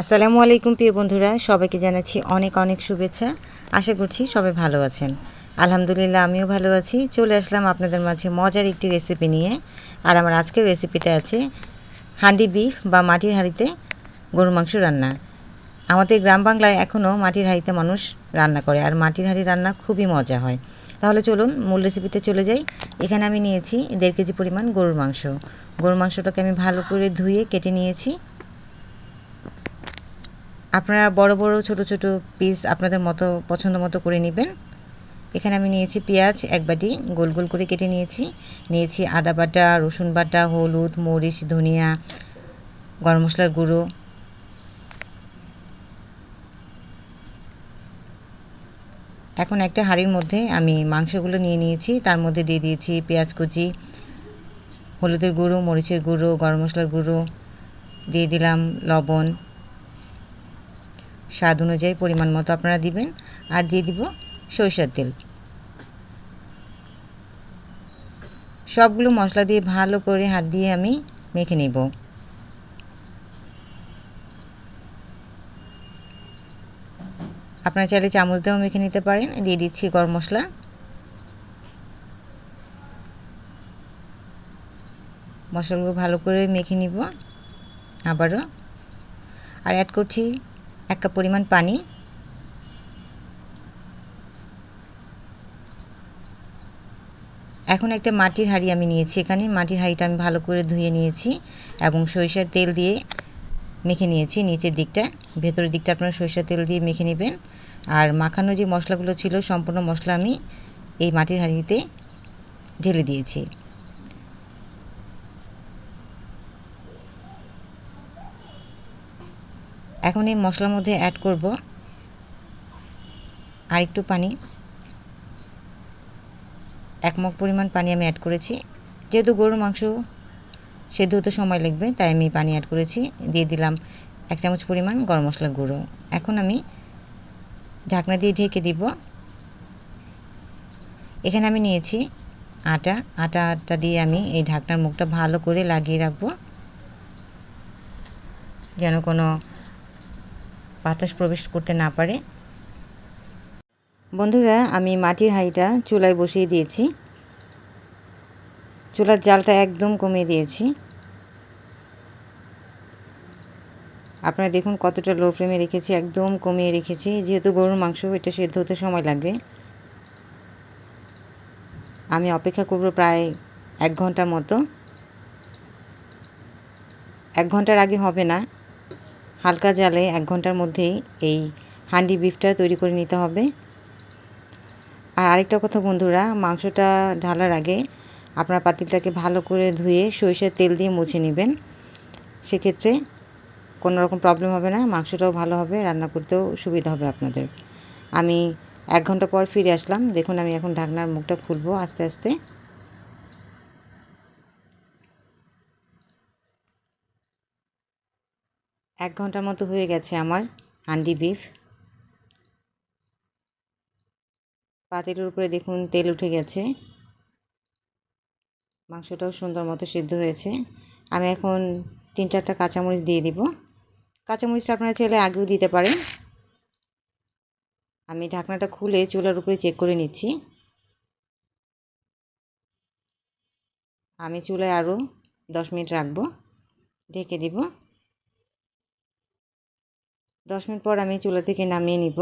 আসসালামু আলাইকুম প্রিয় বন্ধুরা, সবাইকে জানাচ্ছি অনেক অনেক শুভেচ্ছা। আশা করছি সবাই ভালো আছেন। আলহামদুলিল্লাহ, আমিও ভালো আছি। চলে আসলাম আপনাদের মাঝে মজার একটি রেসিপি নিয়ে। আর আমার আজকের রেসিপিটা আছে হাঁডি বিফ বা মাটির হাঁড়িতে গরু মাংস রান্না। আমাদের গ্রাম বাংলায় এখনও মাটির হাঁড়িতে মানুষ রান্না করে, আর মাটির হাঁড়ি রান্না খুবই মজা হয়। তাহলে চলুন মূল রেসিপিতে চলে যাই। এখানে আমি নিয়েছি দেড় কেজি পরিমাণ গরুর মাংস। গরুর মাংসটাকে আমি ভালো করে ধুয়ে কেটে নিয়েছি। আপনারা বড় বড়, ছোট ছোট পিস আপনাদের মতো, পছন্দ মতো করে নেবেন। এখানে আমি নিয়েছি পেঁয়াজ এক বাটি, গোল গোল করে কেটে নিয়েছি। নিয়েছি আদা বাটা, রসুন বাটা, হলুদ, মরিচ, ধনিয়া, গরম মশলার গুঁড়ো। এখন একটা হাঁড়ির মধ্যে আমি মাংসগুলো নিয়ে নিয়েছি। তার মধ্যে দিয়ে দিয়েছি পেঁয়াজ কুচি, হলুদের গুঁড়ো, মরিচের গুঁড়ো, গরম মশলার গুঁড়ো, দিয়ে দিলাম লবণ। স্বাদ অনুযায়ী পরিমাণ মতো আপনারা দিবেন। আর দিয়ে দিব সরিষার তেল। সবগুলো মশলা দিয়ে ভালো করে হাত দিয়ে আমি মেখে নিব। আপনারা চাইলে চামচ দিয়েও মেখে নিতে পারেন। দিয়ে দিচ্ছি গরম মশলা। মশলাগুলো ভালো করে মেখে নিব আবারও। আর অ্যাড করছি এক কাপ পরিমাণ পানি। এখন একটা মাটির হাঁড়ি আমি নিয়েছি এখানে। মাটির হাঁড়িটা আমি ভালো করে ধুয়ে নিয়েছি এবং সরিষার তেল দিয়ে মেখে নিয়েছি। নিচের দিকটা, ভেতরের দিকটা আপনারা সরিষার তেল দিয়ে মেখে নেবেন। আর মাখানো যে মশলাগুলো ছিল, সম্পূর্ণ মশলা আমি এই মাটির হাঁড়িতে ঢেলে দিয়েছি। এখন এই মশলার মধ্যে অ্যাড করব আর একটু পানি। এক মগ পরিমাণ পানি আমি অ্যাড করেছি। যেহেতু গরুর মাংস সেদ্ধ হতে সময় লাগবে, তাই আমি পানি অ্যাড করেছি। দিয়ে দিলাম এক চামচ পরিমাণ গরম মশলা গুঁড়ো। এখন আমি ঢাকনা দিয়ে ঢেকে দিব। এখানে আমি নিয়েছি আটা। আটা আটা দিয়ে আমি এই ঢাকনার মুখটা ভালো করে লাগিয়ে রাখব। যেন কোনো বাতাস প্রবেশ করতে না পারে। বন্ধুরা, আমি মাটির হাঁড়িটা চুলায় বসিয়ে দিয়েছি। চুলার জালটা একদম কমিয়ে দিয়েছি। আপনারা দেখুন কতটা লো ফ্লেমে রেখেছি, একদম কমিয়ে রেখেছি। যেহেতু গরুর মাংস এটা সেদ্ধ হতে সময় লাগবে আমি অপেক্ষা করব প্রায় এক ঘণ্টার মতো। এক ঘণ্টার আগে হবে না। হালকা জালে এক ঘণ্টার মধ্যেই এই হান্ডি বিফটা তৈরি করে নিতে হবে। আর আরেকটা কথা বন্ধুরা, মাংসটা ঢালার আগে আপনার পাতিলটাকে ভালো করে ধুয়ে সরিষার তেল দিয়ে মুছে নেবেন। সেক্ষেত্রে কোনো রকম প্রবলেম হবে না, মাংসটাও ভালো হবে, রান্না করতেও সুবিধা হবে আপনাদের। আমি এক ঘণ্টা পর ফিরে আসলাম। দেখুন, আমি এখন ঢাকনার মুখটা খুলবো আস্তে আস্তে। এক ঘণ্টার মতো হয়ে গেছে আমার হান্ডি বিফ। পাতিলের উপরে দেখুন তেল উঠে গেছে। মাংসটাও সুন্দর মতো সিদ্ধ হয়েছে। আমি এখন তিন চারটা কাঁচামরিচ দিয়ে দিব। কাঁচামরিচটা আপনারা চাইলে আগেও দিতে পারেন। আমি ঢাকনাটা খুলে চুলার উপরে চেক করে নিচ্ছি। আমি চুলায় আরও দশ মিনিট রাখব। ঢেকে দিব। দশ মিনিট পর আমি চুলা থেকে নামিয়ে নিব।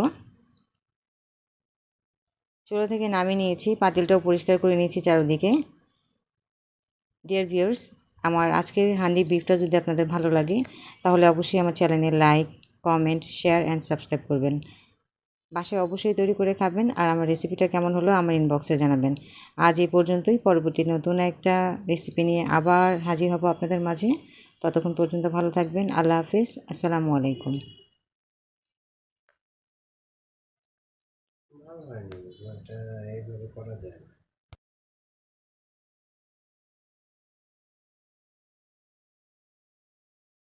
চুলা থেকে নামিয়ে নিয়েছি, পাতিলটাও পরিষ্কার করে নিয়েছি চারদিকে। ডিয়ার ভিউয়ার্স আমার আজকের হান্ডি বিফটা যদি আপনাদের ভালো লাগে, তাহলে অবশ্যই আমার চ্যানেলে like comment share and subscribe করবেন। বাসায় অবশ্যই তৈরি করে খাবেন আর আমার রেসিপিটা কেমন হলো আমার ইনবক্সে জানাবেন। আজ এই পর্যন্তই, পরবর্তী নতুন একটা রেসিপি নিয়ে আবার হাজির হব আপনাদের মাঝে। ততক্ষণ পর্যন্ত ভালো থাকবেন, আল্লাহ হাফিজ, আসসালামু আলাইকুম। এইভাবে করা যায় না।